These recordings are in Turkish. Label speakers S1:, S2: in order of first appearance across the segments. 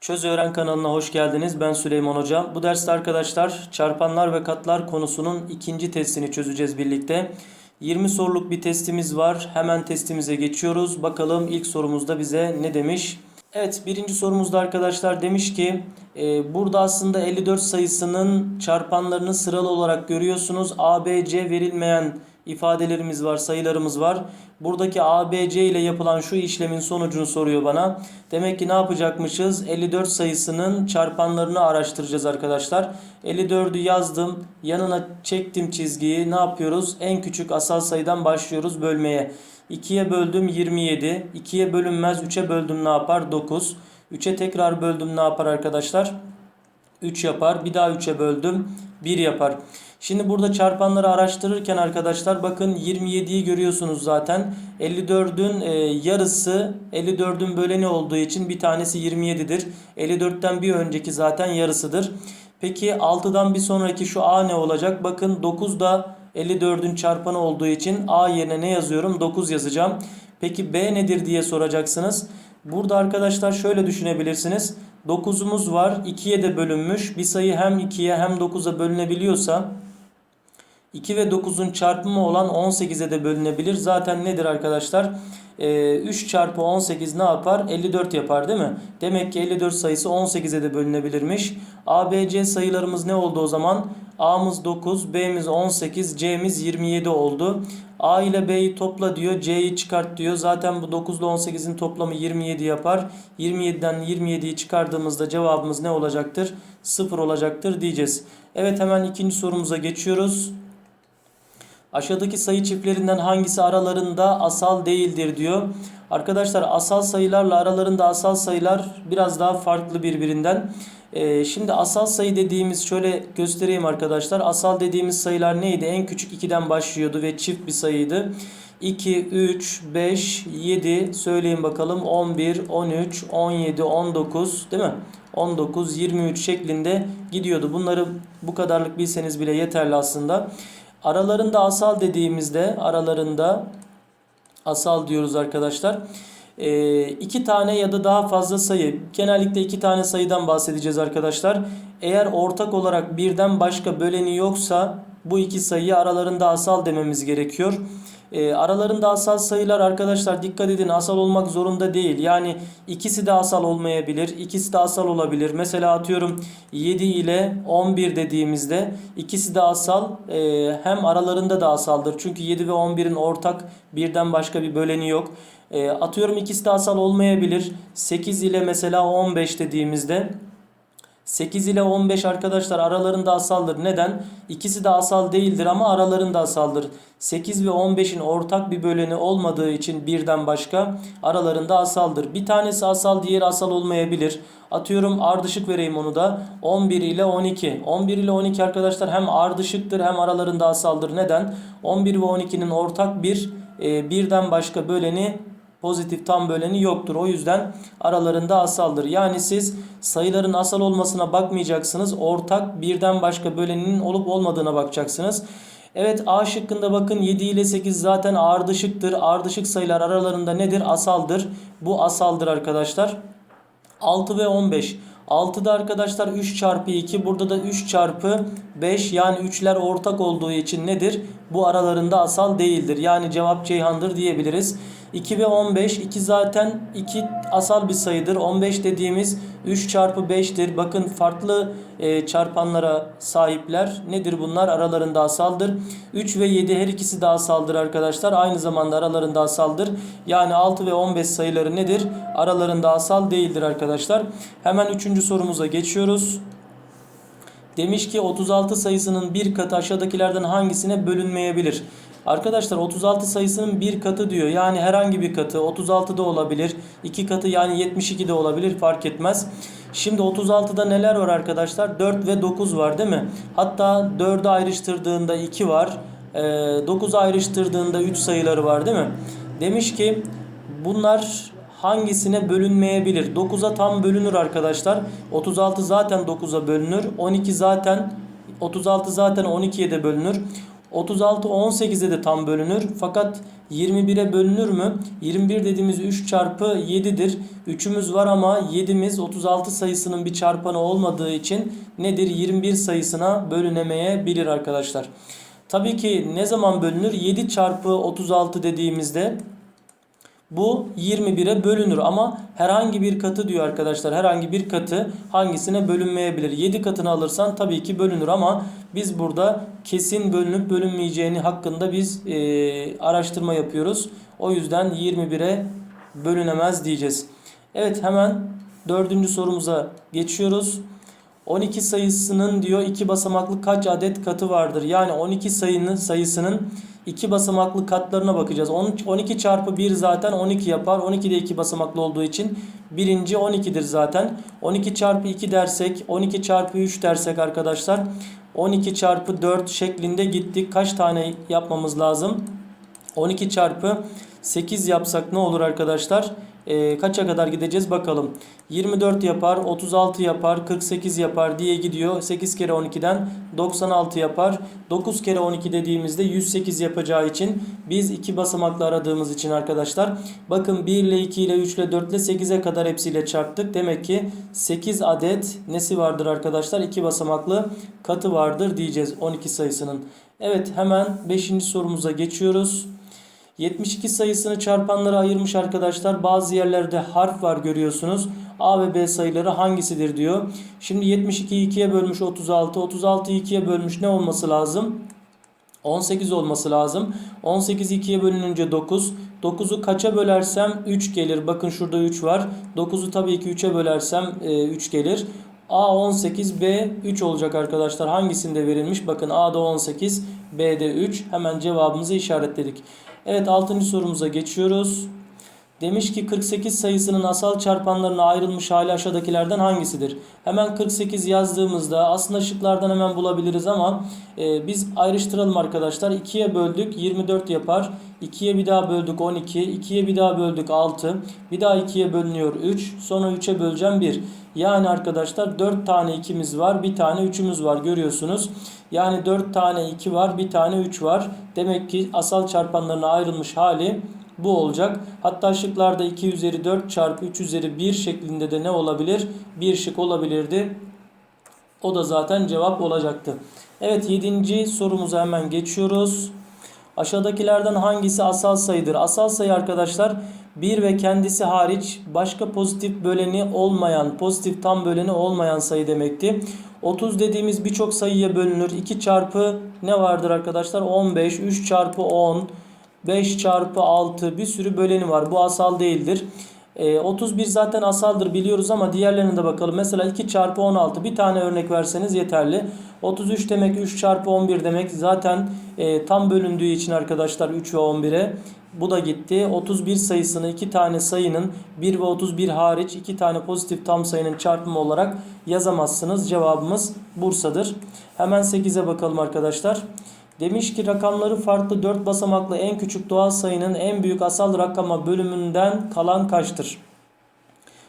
S1: Çöz Öğren kanalına hoş geldiniz. Ben Süleyman Hoca. Bu derste arkadaşlar çarpanlar ve katlar konusunun ikinci testini çözeceğiz birlikte. 20 soruluk bir testimiz var. Hemen testimize geçiyoruz. Bakalım ilk sorumuzda bize ne demiş? Evet birinci sorumuzda arkadaşlar demiş ki e, burada aslında 54 sayısının çarpanlarını sıralı olarak görüyorsunuz. A, B, C verilmeyen ifadelerimiz var, sayılarımız var. Buradaki A, B, C ile yapılan şu işlemin sonucunu soruyor bana. Demek ki ne yapacakmışız? 54 sayısının çarpanlarını araştıracağız arkadaşlar. 54'ü yazdım. Yanına çektim çizgiyi. Ne yapıyoruz? En küçük asal sayıdan başlıyoruz bölmeye. 2'ye böldüm 27. 2'ye bölünmez 3'e böldüm ne yapar? 9. 3'e tekrar böldüm ne yapar arkadaşlar? 3 yapar. Bir daha 3'e böldüm. 1 yapar. Şimdi burada çarpanları araştırırken arkadaşlar bakın 27'yi görüyorsunuz zaten. 54'ün e, yarısı 54'ün böleni olduğu için bir tanesi 27'dir. 54'ten bir önceki zaten yarısıdır. Peki 6'dan bir sonraki şu A ne olacak? Bakın 9 da 54'ün çarpanı olduğu için A yerine ne yazıyorum? 9 yazacağım. Peki B nedir diye soracaksınız. Burada arkadaşlar şöyle düşünebilirsiniz. 9'umuz var. 2'ye de bölünmüş. Bir sayı hem 2'ye hem 9'a bölünebiliyorsa 2 ve 9'un çarpımı olan 18'e de bölünebilir. Zaten nedir arkadaşlar? Ee, 3 çarpı 18 ne yapar? 54 yapar değil mi? Demek ki 54 sayısı 18'e de bölünebilirmiş. A, B, C sayılarımız ne oldu o zaman? A'mız 9, B'miz 18, C'miz 27 oldu. A ile B'yi topla diyor, C'yi çıkart diyor. Zaten bu 9 ile 18'in toplamı 27 yapar. 27'den 27'yi çıkardığımızda cevabımız ne olacaktır? 0 olacaktır diyeceğiz. Evet hemen ikinci sorumuza geçiyoruz. Aşağıdaki sayı çiftlerinden hangisi aralarında asal değildir diyor. Arkadaşlar asal sayılarla aralarında asal sayılar biraz daha farklı birbirinden. Ee, şimdi asal sayı dediğimiz şöyle göstereyim arkadaşlar. Asal dediğimiz sayılar neydi? En küçük 2'den başlıyordu ve çift bir sayıydı. 2, 3, 5, 7 söyleyin bakalım 11, 13, 17, 19 değil mi? 19, 23 şeklinde gidiyordu. Bunları bu kadarlık bilseniz bile yeterli aslında. Aralarında asal dediğimizde aralarında asal diyoruz arkadaşlar. Ee, iki tane ya da daha fazla sayı. Genellikle iki tane sayıdan bahsedeceğiz arkadaşlar. Eğer ortak olarak birden başka böleni yoksa bu iki sayıyı aralarında asal dememiz gerekiyor. E, aralarında asal sayılar arkadaşlar dikkat edin asal olmak zorunda değil. Yani ikisi de asal olmayabilir. ikisi de asal olabilir. Mesela atıyorum 7 ile 11 dediğimizde ikisi de asal e, hem aralarında da asaldır. Çünkü 7 ve 11'in ortak birden başka bir böleni yok. E, atıyorum ikisi de asal olmayabilir. 8 ile mesela 15 dediğimizde 8 ile 15 arkadaşlar aralarında asaldır. Neden? İkisi de asal değildir ama aralarında asaldır. 8 ve 15'in ortak bir böleni olmadığı için birden başka aralarında asaldır. Bir tanesi asal diğeri asal olmayabilir. Atıyorum ardışık vereyim onu da. 11 ile 12. 11 ile 12 arkadaşlar hem ardışıktır hem aralarında asaldır. Neden? 11 ve 12'nin ortak bir e, birden başka böleni pozitif tam böleni yoktur. O yüzden aralarında asaldır. Yani siz sayıların asal olmasına bakmayacaksınız. Ortak birden başka böleninin olup olmadığına bakacaksınız. Evet A şıkkında bakın 7 ile 8 zaten ardışıktır. Ardışık sayılar aralarında nedir? Asaldır. Bu asaldır arkadaşlar. 6 ve 15. 6'da arkadaşlar 3 çarpı 2 burada da 3 çarpı 5 yani 3'ler ortak olduğu için nedir? Bu aralarında asal değildir. Yani cevap Ceyhan'dır diyebiliriz. 2 ve 15 2 zaten 2 asal bir sayıdır. 15 dediğimiz 3 çarpı 5'tir. Bakın farklı e, çarpanlara sahipler. Nedir bunlar? Aralarında asaldır. 3 ve 7 her ikisi de asaldır arkadaşlar. Aynı zamanda aralarında asaldır. Yani 6 ve 15 sayıları nedir? Aralarında asal değildir arkadaşlar. Hemen 3. sorumuza geçiyoruz. Demiş ki 36 sayısının bir katı aşağıdakilerden hangisine bölünmeyebilir? Arkadaşlar 36 sayısının bir katı diyor. Yani herhangi bir katı 36 da olabilir. iki katı yani 72 de olabilir fark etmez. Şimdi 36'da neler var arkadaşlar? 4 ve 9 var değil mi? Hatta 4'ü ayrıştırdığında 2 var. 9'u ayrıştırdığında 3 sayıları var değil mi? Demiş ki bunlar hangisine bölünmeyebilir? 9'a tam bölünür arkadaşlar. 36 zaten 9'a bölünür. 12 zaten 36 zaten 12'ye de bölünür. 36 18'e de tam bölünür. Fakat 21'e bölünür mü? 21 dediğimiz 3 çarpı 7'dir. 3'ümüz var ama 7'miz 36 sayısının bir çarpanı olmadığı için nedir? 21 sayısına bölünemeyebilir arkadaşlar. Tabii ki ne zaman bölünür? 7 çarpı 36 dediğimizde bu 21'e bölünür ama herhangi bir katı diyor arkadaşlar. Herhangi bir katı hangisine bölünmeyebilir? 7 katını alırsan tabii ki bölünür ama biz burada kesin bölünüp bölünmeyeceğini hakkında biz e, araştırma yapıyoruz. O yüzden 21'e bölünemez diyeceğiz. Evet hemen dördüncü sorumuza geçiyoruz. 12 sayısının diyor iki basamaklı kaç adet katı vardır? Yani 12 sayının sayısının iki basamaklı katlarına bakacağız. 12 çarpı 1 zaten 12 yapar. 12 de iki basamaklı olduğu için birinci 12'dir zaten. 12 çarpı 2 dersek 12 çarpı 3 dersek arkadaşlar 12 çarpı 4 şeklinde gittik. Kaç tane yapmamız lazım? 12 çarpı 8 yapsak ne olur arkadaşlar? Ee, kaça kadar gideceğiz bakalım. 24 yapar, 36 yapar, 48 yapar diye gidiyor. 8 kere 12'den 96 yapar. 9 kere 12 dediğimizde 108 yapacağı için biz iki basamaklı aradığımız için arkadaşlar. Bakın 1 ile 2 ile 3 ile 4 ile 8'e kadar hepsiyle çarptık. Demek ki 8 adet nesi vardır arkadaşlar? 2 basamaklı katı vardır diyeceğiz 12 sayısının. Evet hemen 5. sorumuza geçiyoruz. 72 sayısını çarpanlara ayırmış arkadaşlar. Bazı yerlerde harf var görüyorsunuz. A ve B sayıları hangisidir diyor. Şimdi 72'yi 2'ye bölmüş 36. 36'yı 2'ye bölmüş ne olması lazım? 18 olması lazım. 18 2'ye bölününce 9. 9'u kaça bölersem 3 gelir. Bakın şurada 3 var. 9'u tabii ki 3'e bölersem 3 e, gelir. A 18, B 3 olacak arkadaşlar. Hangisinde verilmiş? Bakın A'da 18, B'de 3. Hemen cevabımızı işaretledik. Evet 6. sorumuza geçiyoruz. Demiş ki 48 sayısının asal çarpanlarına ayrılmış hali aşağıdakilerden hangisidir? Hemen 48 yazdığımızda aslında şıklardan hemen bulabiliriz ama e, biz ayrıştıralım arkadaşlar. 2'ye böldük 24 yapar. 2'ye bir daha böldük 12. 2'ye bir daha böldük 6. Bir daha 2'ye bölünüyor 3. Sonra 3'e böleceğim 1. Yani arkadaşlar 4 tane 2'miz var. Bir tane 3'ümüz var görüyorsunuz. Yani 4 tane 2 var. Bir tane 3 var. Demek ki asal çarpanlarına ayrılmış hali bu olacak. Hatta şıklarda 2 üzeri 4 çarpı 3 üzeri 1 şeklinde de ne olabilir? Bir şık olabilirdi. O da zaten cevap olacaktı. Evet 7. sorumuza hemen geçiyoruz. Aşağıdakilerden hangisi asal sayıdır? Asal sayı arkadaşlar 1 ve kendisi hariç başka pozitif böleni olmayan, pozitif tam böleni olmayan sayı demekti. 30 dediğimiz birçok sayıya bölünür. 2 çarpı ne vardır arkadaşlar? 15, 3 çarpı 10, 5 çarpı 6 bir sürü böleni var. Bu asal değildir. E, 31 zaten asaldır biliyoruz ama diğerlerine de bakalım. Mesela 2 çarpı 16 bir tane örnek verseniz yeterli. 33 demek 3 çarpı 11 demek zaten e, tam bölündüğü için arkadaşlar 3 ve 11'e bu da gitti. 31 sayısını iki tane sayının 1 ve 31 hariç iki tane pozitif tam sayının çarpımı olarak yazamazsınız. Cevabımız Bursa'dır. Hemen 8'e bakalım arkadaşlar. Demiş ki rakamları farklı 4 basamaklı en küçük doğal sayının en büyük asal rakama bölümünden kalan kaçtır?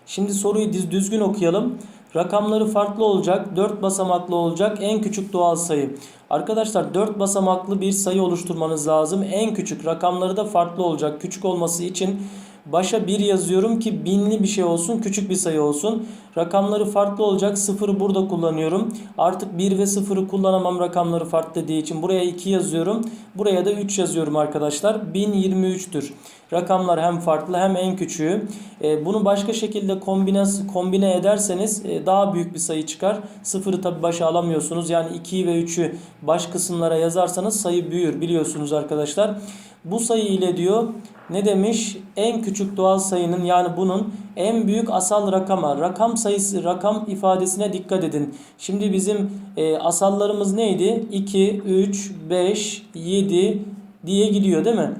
S1: Şimdi soruyu düzgün okuyalım. Rakamları farklı olacak, 4 basamaklı olacak en küçük doğal sayı. Arkadaşlar 4 basamaklı bir sayı oluşturmanız lazım. En küçük rakamları da farklı olacak. Küçük olması için Başa 1 yazıyorum ki binli bir şey olsun, küçük bir sayı olsun. Rakamları farklı olacak. Sıfırı burada kullanıyorum. Artık 1 ve 0'ı kullanamam rakamları farklı dediği için. Buraya 2 yazıyorum. Buraya da 3 yazıyorum arkadaşlar. 1023'tür. Rakamlar hem farklı hem en küçüğü. E, bunu başka şekilde kombine, kombine ederseniz e, daha büyük bir sayı çıkar. Sıfırı tabi başa alamıyorsunuz. Yani 2'yi ve 3'ü baş kısımlara yazarsanız sayı büyür biliyorsunuz arkadaşlar. Bu sayı ile diyor ne demiş? En küçük doğal sayının yani bunun en büyük asal rakama, rakam sayısı, rakam ifadesine dikkat edin. Şimdi bizim e, asallarımız neydi? 2, 3, 5, 7 diye gidiyor değil mi?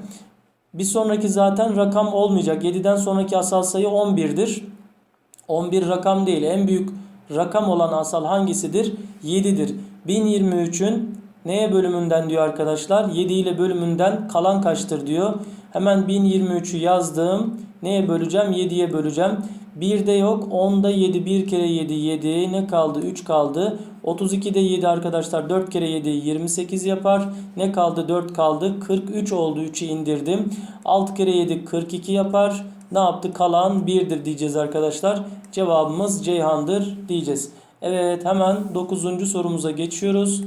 S1: Bir sonraki zaten rakam olmayacak. 7'den sonraki asal sayı 11'dir. 11 rakam değil. En büyük rakam olan asal hangisidir? 7'dir. 1023'ün neye bölümünden diyor arkadaşlar? 7 ile bölümünden kalan kaçtır diyor. Hemen 1023'ü yazdım. Neye böleceğim? 7'ye böleceğim. 1'de yok. 10'da 7. 1 kere 7 7. Ne kaldı? 3 kaldı. 32'de 7 arkadaşlar. 4 kere 7 28 yapar. Ne kaldı? 4 kaldı. 43 oldu. 3'ü indirdim. 6 kere 7 42 yapar. Ne yaptı? Kalan 1'dir diyeceğiz arkadaşlar. Cevabımız Ceyhan'dır diyeceğiz. Evet hemen 9. sorumuza geçiyoruz.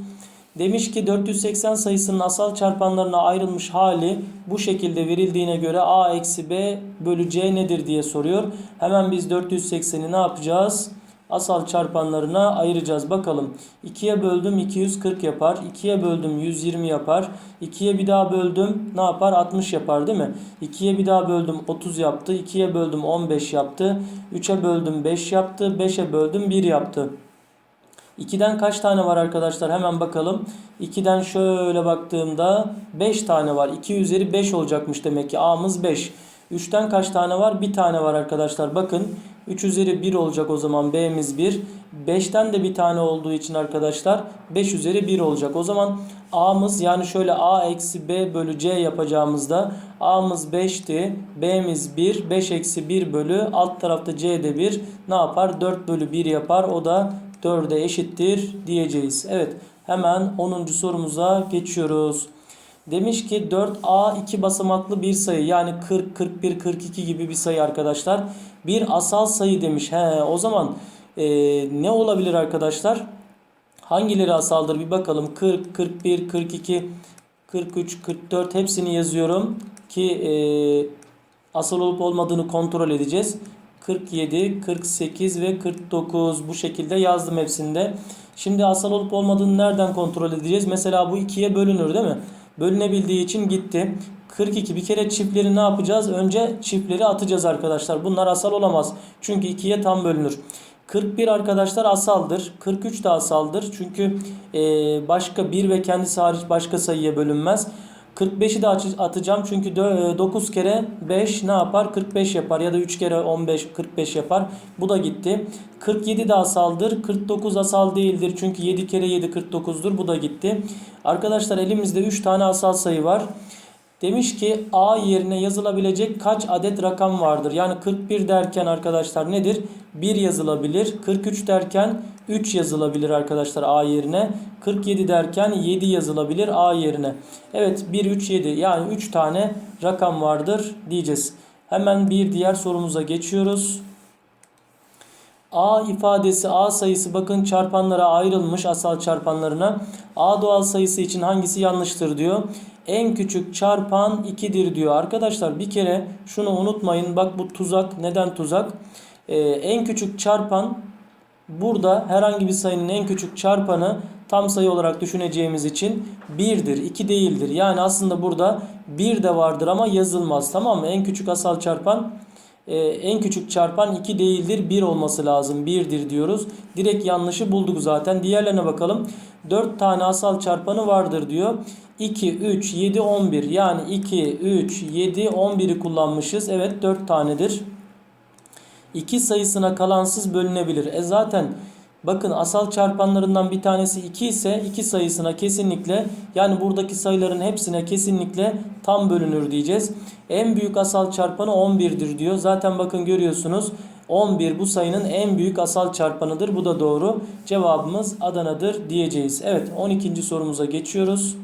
S1: Demiş ki 480 sayısının asal çarpanlarına ayrılmış hali bu şekilde verildiğine göre a eksi b bölü c nedir diye soruyor. Hemen biz 480'i ne yapacağız? Asal çarpanlarına ayıracağız. Bakalım 2'ye böldüm 240 yapar. 2'ye böldüm 120 yapar. 2'ye bir daha böldüm ne yapar? 60 yapar değil mi? 2'ye bir daha böldüm 30 yaptı. 2'ye böldüm 15 yaptı. 3'e böldüm 5 yaptı. 5'e böldüm 1 yaptı. 2'den kaç tane var arkadaşlar? Hemen bakalım. 2'den şöyle baktığımda 5 tane var. 2 üzeri 5 olacakmış demek ki. A'mız 5. 3'ten kaç tane var? 1 tane var arkadaşlar. Bakın 3 üzeri 1 olacak o zaman B'miz 1. 5'ten de bir tane olduğu için arkadaşlar 5 üzeri 1 olacak. O zaman A'mız yani şöyle A eksi B bölü C yapacağımızda A'mız 5'ti. B'miz 1. 5 eksi 1 bölü alt tarafta C'de 1 ne yapar? 4 bölü 1 yapar. O da 4'e eşittir diyeceğiz. Evet hemen 10. sorumuza geçiyoruz. Demiş ki 4A 2 basamaklı bir sayı yani 40, 41, 42 gibi bir sayı arkadaşlar. Bir asal sayı demiş. He, o zaman e, ne olabilir arkadaşlar? Hangileri asaldır bir bakalım. 40, 41, 42, 43, 44 hepsini yazıyorum ki e, asal olup olmadığını kontrol edeceğiz. 47, 48 ve 49 bu şekilde yazdım hepsinde. Şimdi asal olup olmadığını nereden kontrol edeceğiz? Mesela bu ikiye bölünür değil mi? Bölünebildiği için gitti. 42 bir kere çiftleri ne yapacağız? Önce çiftleri atacağız arkadaşlar. Bunlar asal olamaz. Çünkü ikiye tam bölünür. 41 arkadaşlar asaldır. 43 de asaldır. Çünkü başka bir ve kendisi hariç başka sayıya bölünmez. 45'i de atacağım çünkü 9 kere 5 ne yapar? 45 yapar ya da 3 kere 15 45 yapar. Bu da gitti. 47 de asaldır. 49 asal değildir çünkü 7 kere 7 49'dur. Bu da gitti. Arkadaşlar elimizde 3 tane asal sayı var. Demiş ki A yerine yazılabilecek kaç adet rakam vardır? Yani 41 derken arkadaşlar nedir? 1 yazılabilir. 43 derken 3 yazılabilir arkadaşlar A yerine. 47 derken 7 yazılabilir A yerine. Evet 1, 3, 7 yani 3 tane rakam vardır diyeceğiz. Hemen bir diğer sorumuza geçiyoruz. A ifadesi A sayısı bakın çarpanlara ayrılmış asal çarpanlarına. A doğal sayısı için hangisi yanlıştır diyor. En küçük çarpan 2'dir diyor. Arkadaşlar bir kere şunu unutmayın. Bak bu tuzak. Neden tuzak? Ee, en küçük çarpan burada herhangi bir sayının en küçük çarpanı tam sayı olarak düşüneceğimiz için 1'dir. 2 değildir. Yani aslında burada 1 de vardır ama yazılmaz. Tamam mı? En küçük asal çarpan ee, en küçük çarpan 2 değildir 1 olması lazım 1'dir diyoruz. Direkt yanlışı bulduk zaten. Diğerlerine bakalım. 4 tane asal çarpanı vardır diyor. 2, 3, 7, 11 yani 2, 3, 7, 11'i kullanmışız. Evet 4 tanedir. 2 sayısına kalansız bölünebilir. E zaten bakın asal çarpanlarından bir tanesi 2 ise 2 sayısına kesinlikle yani buradaki sayıların hepsine kesinlikle tam bölünür diyeceğiz. En büyük asal çarpanı 11'dir diyor. Zaten bakın görüyorsunuz 11 bu sayının en büyük asal çarpanıdır. Bu da doğru. Cevabımız Adana'dır diyeceğiz. Evet 12. sorumuza geçiyoruz.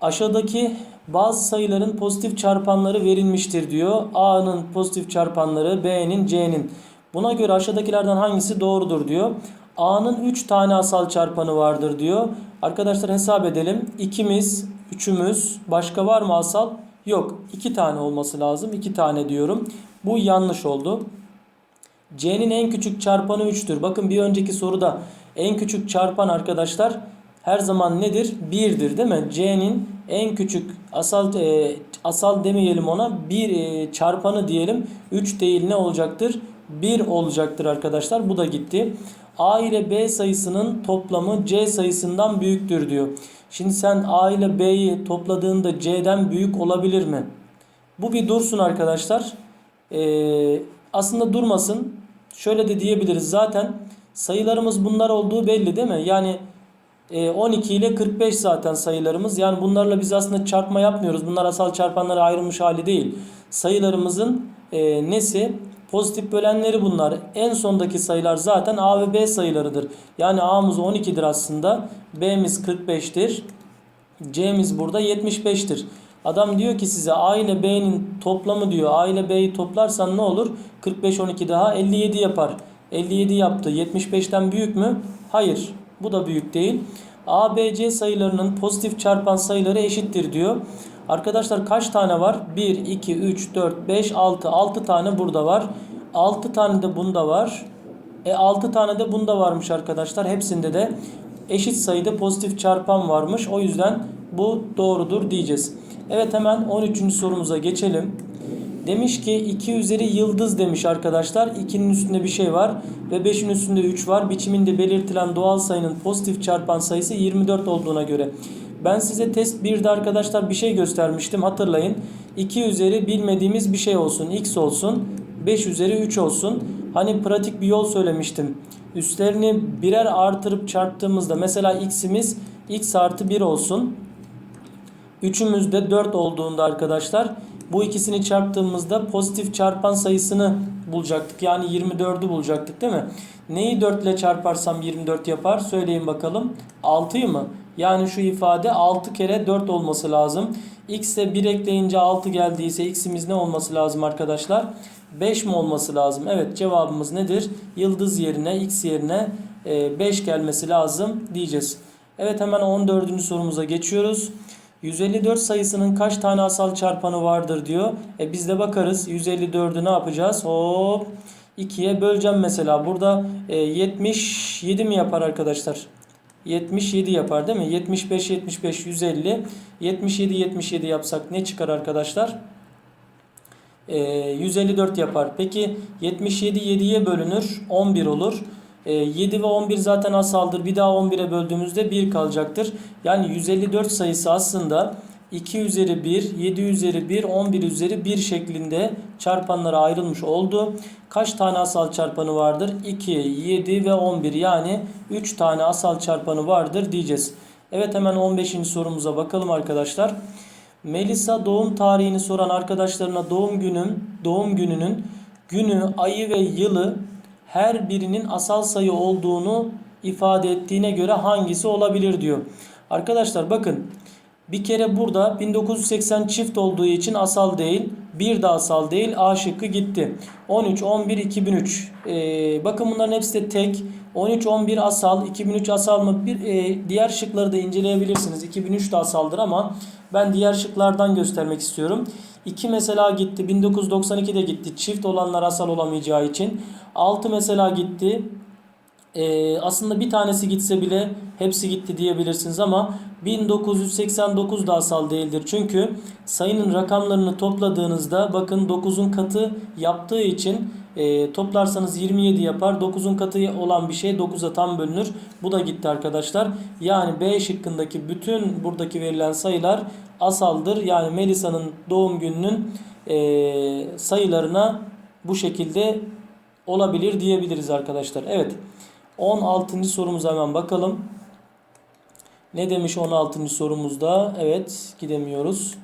S1: Aşağıdaki bazı sayıların pozitif çarpanları verilmiştir diyor. A'nın pozitif çarpanları, B'nin, C'nin. Buna göre aşağıdakilerden hangisi doğrudur diyor. A'nın 3 tane asal çarpanı vardır diyor. Arkadaşlar hesap edelim. İkimiz, üçümüz, başka var mı asal? Yok. 2 tane olması lazım. 2 tane diyorum. Bu yanlış oldu. C'nin en küçük çarpanı 3'tür. Bakın bir önceki soruda en küçük çarpan arkadaşlar her zaman nedir? 1'dir değil mi? C'nin en küçük asal e, asal demeyelim ona bir e, çarpanı diyelim. 3 değil ne olacaktır? 1 olacaktır arkadaşlar. Bu da gitti. A ile B sayısının toplamı C sayısından büyüktür diyor. Şimdi sen A ile B'yi topladığında C'den büyük olabilir mi? Bu bir dursun arkadaşlar. Ee, aslında durmasın. Şöyle de diyebiliriz. Zaten sayılarımız bunlar olduğu belli değil mi? Yani E, 12 ile 45 zaten sayılarımız. Yani bunlarla biz aslında çarpma yapmıyoruz. Bunlar asal çarpanlara ayrılmış hali değil. Sayılarımızın e, nesi? Pozitif bölenleri bunlar. En sondaki sayılar zaten A ve B sayılarıdır. Yani A'mız 12'dir aslında. B'miz 45'tir. C'miz burada 75'tir. Adam diyor ki size A ile B'nin toplamı diyor. A ile B'yi toplarsan ne olur? 45 12 daha 57 yapar. 57 yaptı. 75'ten büyük mü? Hayır. Bu da büyük değil. A, B, C sayılarının pozitif çarpan sayıları eşittir diyor. Arkadaşlar kaç tane var? 1, 2, 3, 4, 5, 6. 6 tane burada var. 6 tane de bunda var. E 6 tane de bunda varmış arkadaşlar. Hepsinde de eşit sayıda pozitif çarpan varmış. O yüzden bu doğrudur diyeceğiz. Evet hemen 13. sorumuza geçelim. Demiş ki 2 üzeri yıldız demiş arkadaşlar. 2'nin üstünde bir şey var ve 5'in üstünde 3 var. Biçiminde belirtilen doğal sayının pozitif çarpan sayısı 24 olduğuna göre. Ben size test 1'de arkadaşlar bir şey göstermiştim hatırlayın. 2 üzeri bilmediğimiz bir şey olsun. X olsun. 5 üzeri 3 olsun. Hani pratik bir yol söylemiştim. Üstlerini birer artırıp çarptığımızda mesela x'imiz x artı 1 olsun. Üçümüzde 4 olduğunda arkadaşlar bu ikisini çarptığımızda pozitif çarpan sayısını bulacaktık. Yani 24'ü bulacaktık değil mi? Neyi 4 ile çarparsam 24 yapar? Söyleyin bakalım. 6'yı mı? Yani şu ifade 6 kere 4 olması lazım. X'e 1 ekleyince 6 geldiyse x'imiz ne olması lazım arkadaşlar? 5 mi olması lazım? Evet cevabımız nedir? Yıldız yerine x yerine 5 gelmesi lazım diyeceğiz. Evet hemen 14. sorumuza geçiyoruz. 154 sayısının kaç tane asal çarpanı vardır diyor. E biz de bakarız. 154'ü ne yapacağız? Hop 2'ye böleceğim mesela. Burada e, 77 mi yapar arkadaşlar? 77 yapar değil mi? 75 75 150 77 77 yapsak ne çıkar arkadaşlar? E, 154 yapar. Peki 77 7'ye bölünür 11 olur. E, 7 ve 11 zaten asaldır. Bir daha 11'e böldüğümüzde 1 kalacaktır. Yani 154 sayısı aslında 2 üzeri 1, 7 üzeri 1, 11 üzeri 1 şeklinde çarpanlara ayrılmış oldu. Kaç tane asal çarpanı vardır? 2, 7 ve 11 yani 3 tane asal çarpanı vardır diyeceğiz. Evet hemen 15. sorumuza bakalım arkadaşlar. Melisa doğum tarihini soran arkadaşlarına doğum günüm, doğum gününün günü, ayı ve yılı her birinin asal sayı olduğunu ifade ettiğine göre hangisi olabilir diyor. Arkadaşlar bakın bir kere burada 1980 çift olduğu için asal değil. Bir de asal değil. A şıkkı gitti. 13, 11, 2003. Ee, bakın bunların hepsi de tek. 13, 11 asal. 2003 asal mı? Bir, e, diğer şıkları da inceleyebilirsiniz. 2003 de asaldır ama ben diğer şıklardan göstermek istiyorum. 2 mesela gitti. 1992 de gitti. Çift olanlar asal olamayacağı için. 6 mesela gitti. Ee, aslında bir tanesi gitse bile hepsi gitti diyebilirsiniz ama 1989 da asal değildir. Çünkü sayının rakamlarını topladığınızda bakın 9'un katı yaptığı için e, toplarsanız 27 yapar. 9'un katı olan bir şey 9'a tam bölünür. Bu da gitti arkadaşlar. Yani B şıkkındaki bütün buradaki verilen sayılar asaldır. Yani Melisa'nın doğum gününün e, sayılarına bu şekilde olabilir diyebiliriz arkadaşlar. Evet. 16. sorumuza hemen bakalım. Ne demiş 16. sorumuzda? Evet gidemiyoruz.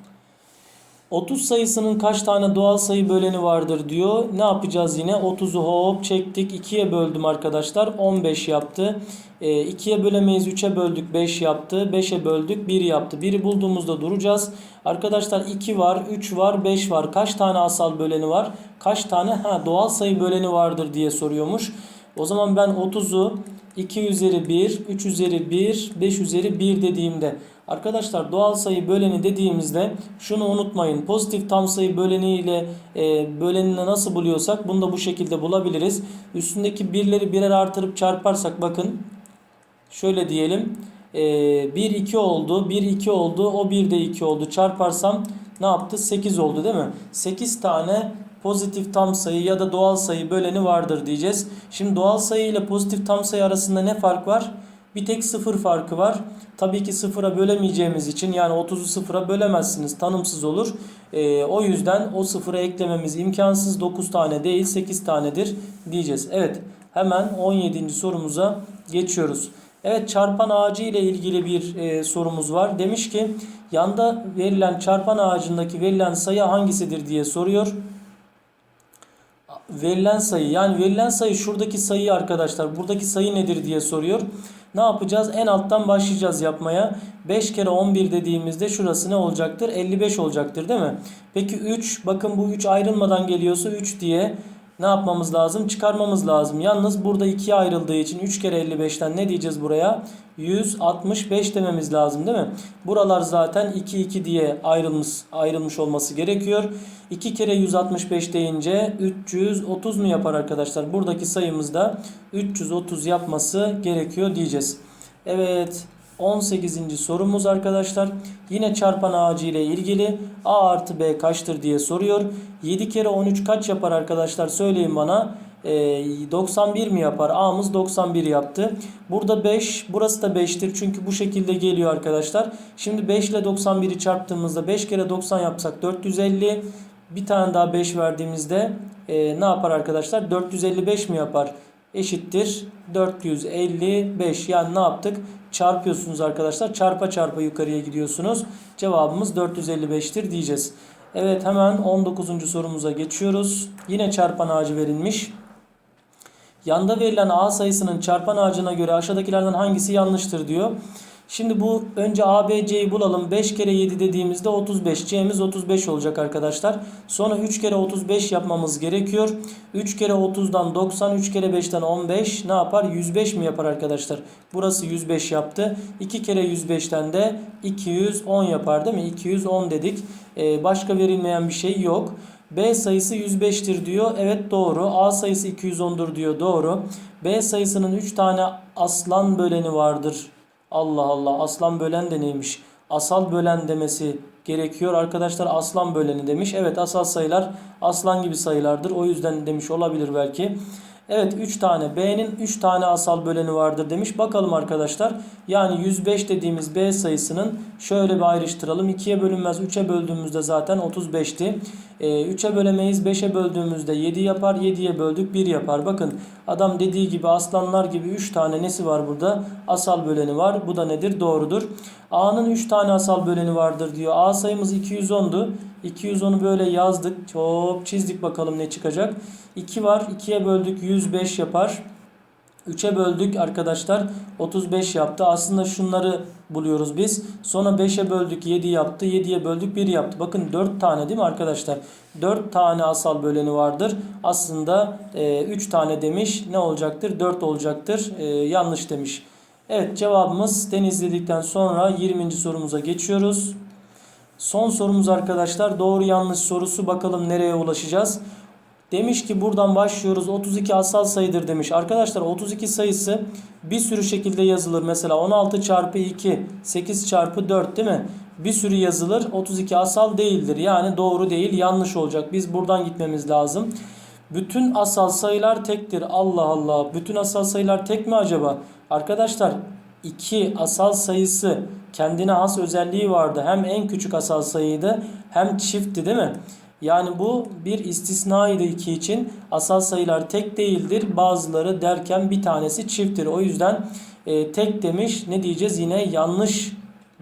S1: 30 sayısının kaç tane doğal sayı böleni vardır diyor. Ne yapacağız yine? 30'u hop çektik. 2'ye böldüm arkadaşlar. 15 yaptı. E, 2'ye bölemeyiz. 3'e böldük. 5 yaptı. 5'e böldük. 1 yaptı. 1'i bulduğumuzda duracağız. Arkadaşlar 2 var. 3 var. 5 var. Kaç tane asal böleni var? Kaç tane ha, doğal sayı böleni vardır diye soruyormuş. O zaman ben 30'u 2 üzeri 1, 3 üzeri 1, 5 üzeri 1 dediğimde arkadaşlar doğal sayı böleni dediğimizde şunu unutmayın. Pozitif tam sayı böleni ile e, bölenini nasıl buluyorsak bunu da bu şekilde bulabiliriz. Üstündeki birleri birer artırıp çarparsak bakın şöyle diyelim. E, 1 2 oldu, 1 2 oldu, o 1 de 2 oldu. Çarparsam ne yaptı? 8 oldu değil mi? 8 tane pozitif tam sayı ya da doğal sayı böleni vardır diyeceğiz. Şimdi doğal sayı ile pozitif tam sayı arasında ne fark var? Bir tek sıfır farkı var. Tabii ki sıfıra bölemeyeceğimiz için yani 30'u sıfıra bölemezsiniz. Tanımsız olur. Ee, o yüzden o sıfıra eklememiz imkansız. 9 tane değil 8 tanedir diyeceğiz. Evet hemen 17. sorumuza geçiyoruz. Evet çarpan ağacı ile ilgili bir e, sorumuz var. Demiş ki yanda verilen çarpan ağacındaki verilen sayı hangisidir diye soruyor. Verilen sayı yani verilen sayı şuradaki sayı arkadaşlar buradaki sayı nedir diye soruyor. Ne yapacağız? En alttan başlayacağız yapmaya. 5 kere 11 dediğimizde şurası ne olacaktır? 55 olacaktır değil mi? Peki 3 bakın bu 3 ayrılmadan geliyorsa 3 diye ne yapmamız lazım? Çıkarmamız lazım. Yalnız burada 2'ye ayrıldığı için 3 kere 55'ten ne diyeceğiz buraya? 165 dememiz lazım değil mi? Buralar zaten 2 2 diye ayrılmış ayrılmış olması gerekiyor. 2 kere 165 deyince 330 mu yapar arkadaşlar? Buradaki sayımızda 330 yapması gerekiyor diyeceğiz. Evet 18. sorumuz arkadaşlar. Yine çarpan ağacı ile ilgili a artı b kaçtır diye soruyor. 7 kere 13 kaç yapar arkadaşlar söyleyin bana. Ee, 91 mi yapar? A'mız 91 yaptı. Burada 5. Burası da 5'tir. Çünkü bu şekilde geliyor arkadaşlar. Şimdi 5 ile 91'i çarptığımızda 5 kere 90 yapsak 450. Bir tane daha 5 verdiğimizde e, ne yapar arkadaşlar? 455 mi yapar? Eşittir 455. Yani ne yaptık? Çarpıyorsunuz arkadaşlar. Çarpa çarpa yukarıya gidiyorsunuz. Cevabımız 455'tir diyeceğiz. Evet hemen 19. sorumuza geçiyoruz. Yine çarpan ağacı verilmiş. Yanda verilen A sayısının çarpan ağacına göre aşağıdakilerden hangisi yanlıştır diyor. Şimdi bu önce A, B, C'yi bulalım. 5 kere 7 dediğimizde 35. C'miz 35 olacak arkadaşlar. Sonra 3 kere 35 yapmamız gerekiyor. 3 kere 30'dan 90, 3 kere 5'ten 15 ne yapar? 105 mi yapar arkadaşlar? Burası 105 yaptı. 2 kere 105'ten de 210 yapar değil mi? 210 dedik. Ee, başka verilmeyen bir şey yok. B sayısı 105'tir diyor. Evet doğru. A sayısı 210'dur diyor. Doğru. B sayısının 3 tane aslan böleni vardır. Allah Allah aslan bölen de neymiş? Asal bölen demesi gerekiyor. Arkadaşlar aslan böleni demiş. Evet asal sayılar aslan gibi sayılardır. O yüzden demiş olabilir belki. Evet 3 tane B'nin 3 tane asal böleni vardır demiş. Bakalım arkadaşlar. Yani 105 dediğimiz B sayısının şöyle bir ayrıştıralım. 2'ye bölünmez 3'e böldüğümüzde zaten 35'ti. Ee, 3'e bölemeyiz 5'e böldüğümüzde 7 yapar. 7'ye böldük 1 yapar. Bakın adam dediği gibi aslanlar gibi 3 tane nesi var burada? Asal böleni var. Bu da nedir? Doğrudur. A'nın 3 tane asal böleni vardır diyor. A sayımız 210'du. 210'u böyle yazdık. Çok çizdik bakalım ne çıkacak. 2 var. 2'ye böldük 105 yapar. 3'e böldük arkadaşlar 35 yaptı. Aslında şunları buluyoruz biz. Sonra 5'e böldük 7 yaptı. 7'ye böldük 1 yaptı. Bakın 4 tane değil mi arkadaşlar? 4 tane asal böleni vardır. Aslında e, 3 tane demiş. Ne olacaktır? 4 olacaktır. E, yanlış demiş. Evet cevabımız deniz dedikten sonra 20. sorumuza geçiyoruz. Son sorumuz arkadaşlar doğru yanlış sorusu bakalım nereye ulaşacağız. Demiş ki buradan başlıyoruz 32 asal sayıdır demiş. Arkadaşlar 32 sayısı bir sürü şekilde yazılır. Mesela 16 çarpı 2 8 çarpı 4 değil mi? Bir sürü yazılır 32 asal değildir. Yani doğru değil yanlış olacak. Biz buradan gitmemiz lazım. Bütün asal sayılar tektir. Allah Allah. Bütün asal sayılar tek mi acaba? Arkadaşlar 2 asal sayısı kendine has özelliği vardı. Hem en küçük asal sayıydı hem çiftti değil mi? Yani bu bir istisnaydı 2 için. Asal sayılar tek değildir. Bazıları derken bir tanesi çifttir. O yüzden e, tek demiş. Ne diyeceğiz? Yine yanlış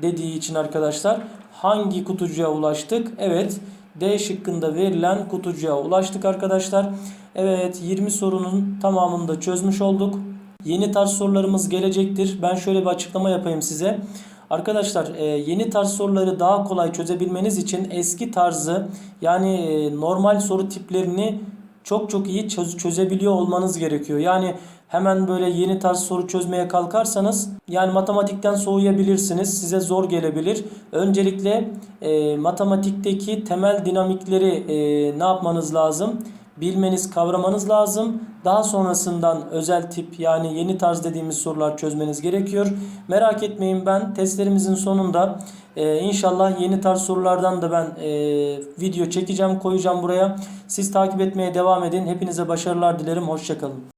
S1: dediği için arkadaşlar. Hangi kutucuğa ulaştık? Evet. D şıkkında verilen kutucuğa ulaştık arkadaşlar. Evet 20 sorunun tamamını da çözmüş olduk. Yeni tarz sorularımız gelecektir. Ben şöyle bir açıklama yapayım size. Arkadaşlar e, yeni tarz soruları daha kolay çözebilmeniz için eski tarzı yani e, normal soru tiplerini çok çok iyi çöz- çözebiliyor olmanız gerekiyor. Yani hemen böyle yeni tarz soru çözmeye kalkarsanız yani matematikten soğuyabilirsiniz. Size zor gelebilir. Öncelikle e, matematikteki temel dinamikleri e, ne yapmanız lazım? Bilmeniz, kavramanız lazım. Daha sonrasından özel tip yani yeni tarz dediğimiz sorular çözmeniz gerekiyor. Merak etmeyin ben testlerimizin sonunda e, inşallah yeni tarz sorulardan da ben e, video çekeceğim, koyacağım buraya. Siz takip etmeye devam edin. Hepinize başarılar dilerim. Hoşçakalın.